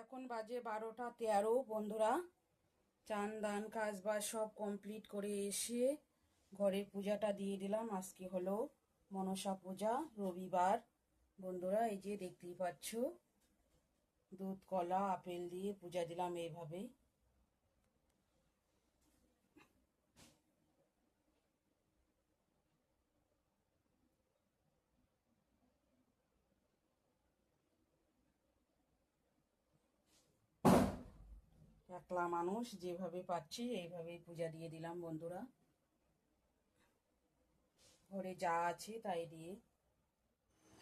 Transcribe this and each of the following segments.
এখন বাজে বারোটা তেরো, বন্ধুরা। চান, দান, কাজ বাজ সব কমপ্লিট করে এসে ঘরের পূজাটা দিয়ে দিলাম। আজকে হলো মনসা পূজা, রবিবার। বন্ধুরা, এই যে দেখতেই পাচ্ছ, দুধ, কলা, আপেল দিয়ে পূজা দিলাম এইভাবে। একলা মানুষ, যেভাবে পাচ্ছি এইভাবেই পূজা দিয়ে দিলাম বন্ধুরা। ঘরে যা আছে তাই দিয়ে।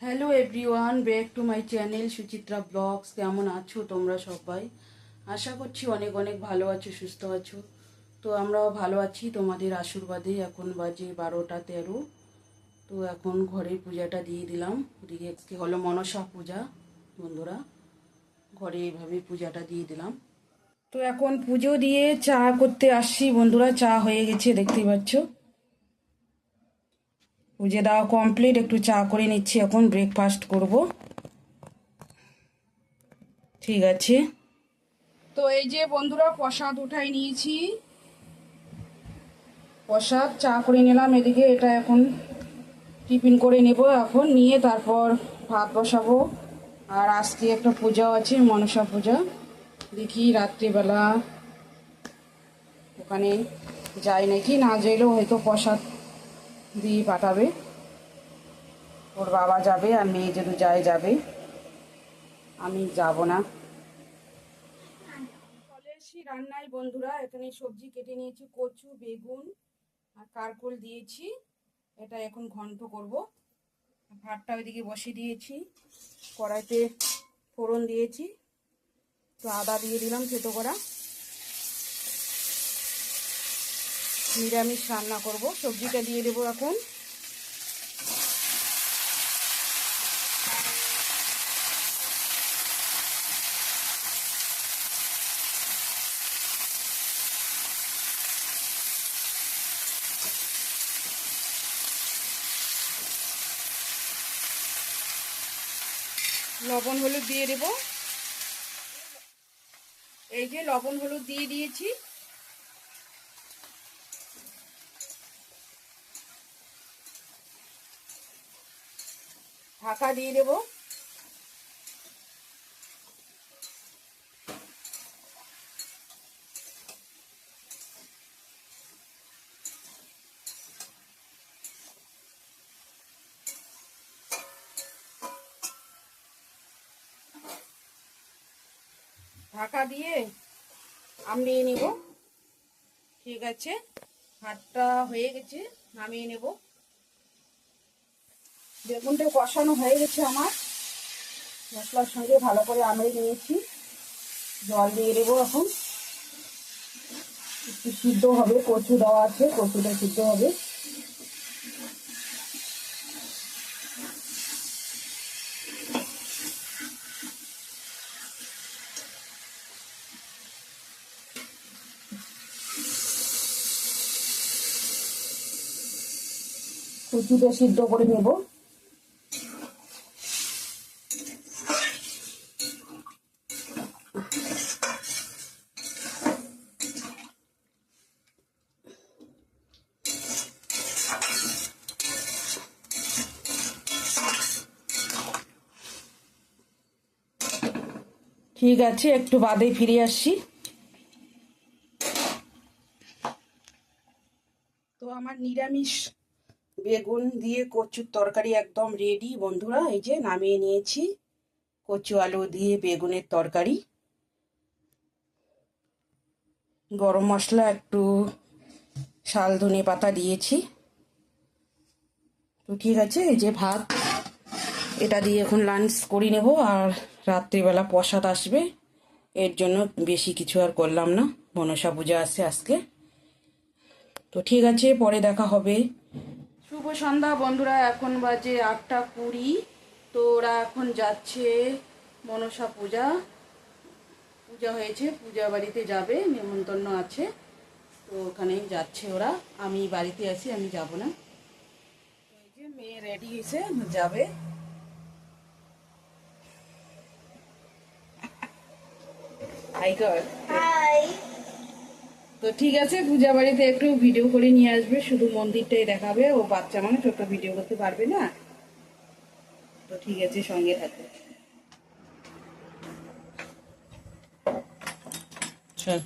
Hello everyone back to my channel Suchitra blogs কেমন আছো তোমরা সবাই? আশা করছি অনেক অনেক ভালো আছো, সুস্থ আছো। তো আমরাও ভালো আছি, তোমাদের আশীর্বাদে। এখন বাজে বারোটা তেরো। তো এখন ঘরের পূজাটা দিয়ে দিলাম। ওদিকে হলো মনসা পূজা বন্ধুরা। ঘরে এইভাবে পূজাটা দিয়ে দিলাম। তো এখন পুজো দিয়ে চা করতে আসছি। বন্ধুরা, চা হয়ে গেছে, দেখতেই পাচ্ছ। পুজো দেওয়া কমপ্লিট একটু চা করে নিচ্ছি, এখন ব্রেকফাস্ট করব। ঠিক আছে। তো এই যে বন্ধুরা, প্রসাদ উঠাই নিয়েছি। প্রসাদ চা করে নিলাম, এদিকে এটা এখন টিফিন করে নেব এখন, নিয়ে তারপর ভাত বসাবো। আর আজকে একটা পূজাও আছে, মনসা পূজা। দেখি রাত্রিবেলা ওখানে যাই নাকি, না যাইলেও হয়তো প্রসাদ দিয়ে পাঠাবে। ওর বাবা যাবে আর মেয়ে যদি যায়, যাবে। আমি যাব না। এসছি রান্নায়, বন্ধুরা। এখানে সবজি কেটে নিয়েছি, কচু, বেগুন আর কারকোল দিয়েছি। এটা এখন ঘন্ট করব। ভাতটা ওইদিকে বসিয়ে দিয়েছি। কড়াইতে ফোড়ন দিয়েছি। তো আদা দিয়ে দিলাম থেতো করা। নিরামিষ রান্না করব। সবজিটা দিয়ে দেবো এখন। লবণ হলুদ দিয়ে দেবো। এই যে লবণ হলুদ দিয়ে দিয়েছি। ঢাকা দিয়ে দেব। ঢাকা দিয়ে নামিয়ে নেব। ঠিক আছে? ভাতটা হয়ে গেছে, নামিয়ে নেব। বেগুনটা কষানো হয়ে গেছে আমার। মশলার সঙ্গে ভালো করে আমিয়ে নিয়েছি। জল দিয়ে দেবো এখন। একটু সিদ্ধ হবে, কচু দেওয়া আছে, কচুটা সিদ্ধ হবে। কচুটা সিদ্ধ করে নেব। ঠিক আছে একটু বাদে ফিরে আসছি তো আমার নিরামিষ বেগুন দিয়ে কচুর তরকারি একদম রেডি বন্ধুরা, এই যে নামিয়ে নিয়েছি। কচু আলু দিয়ে বেগুনের তরকারি। গরম মশলা একটু শাল ধনে পাতা দিয়েছি। তো ঠিক আছে, এই যে ভাত। এটা দিয়ে এখন লাঞ্চ করে নেব আর রাত্রিবেলা প্রসাদ আসবে। এর জন্য বেশি কিছু আর করলাম না। মনসা পূজা আছে আজকে। তো ঠিক আছে, পরে দেখা হবে। শুভ সন্ধ্যা বন্ধুরা, এখন বাজে আটটা কুড়ি। তো ওরা এখন যাচ্ছে মনসা পূজা। পূজা হয়েছে, পূজা বাড়িতে যাবে নেমন্তন্ন আছে। তো ওখানেই যাচ্ছে ওরা। আমি বাড়িতে আছি, আমি যাব না। যে মেয়ে রেডি হয়েছে, যাবে। হাই কর হাই তো ঠিক আছে পূজা বাড়িতে একটু ভিডিও করে নিয়ে আসবে শুধু মন্দিরটাই দেখাবে ও বাচ্চা মানে ছোট ভিডিও করতে পারবে না? তো ঠিক আছে সঙ্গে থাকো। চল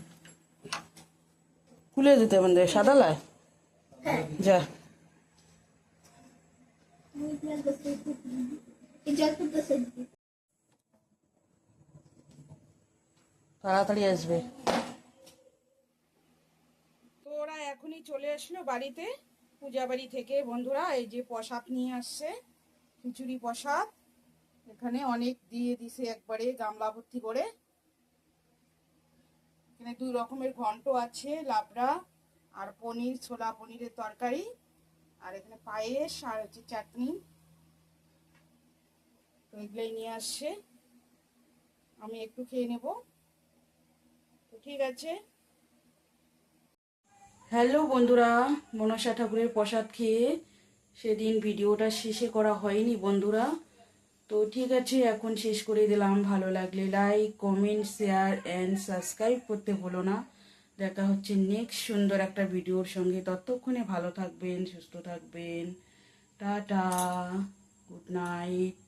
খুলে দিতে আমাদের সাদা লাই যা। তাড়াতাড়ি আসবে তো ওরা এখনই চলে আসলো বাড়িতে, পূজা বাড়ি থেকে বন্ধুরা এই যে প্রসাদ নিয়ে আসছে, খিচুড়ি প্রসাদ। এখানে অনেক দিয়ে দিছে একবারে গামলা ভর্তি করে। এখানে দুই রকমের ঘন্ট আছে, লাবড়া আর পনির, ছোলা পনিরের তরকারি। আর এখানে পায়েস আর হচ্ছে চাটনি। তো এগুলোই নিয়ে আসছে। আমি একটু খেয়ে নেব। তো ঠিক আছে। হ্যালো বন্ধুরা, মনসা ঠাকুরের প্রসাদ খেয়ে সেদিন ভিডিওটা শেষে করা হয়নি বন্ধুরা। তো ঠিক আছে, এখন শেষ করে দিলাম। ভালো লাগলে like comment share and subscribe করতে ভুলো না। দেখা হচ্ছে নেক্সট সুন্দর একটা ভিডিওর সঙ্গে। ততক্ষণে ভালো থাকবেন, সুস্থ থাকবেন। Tata good night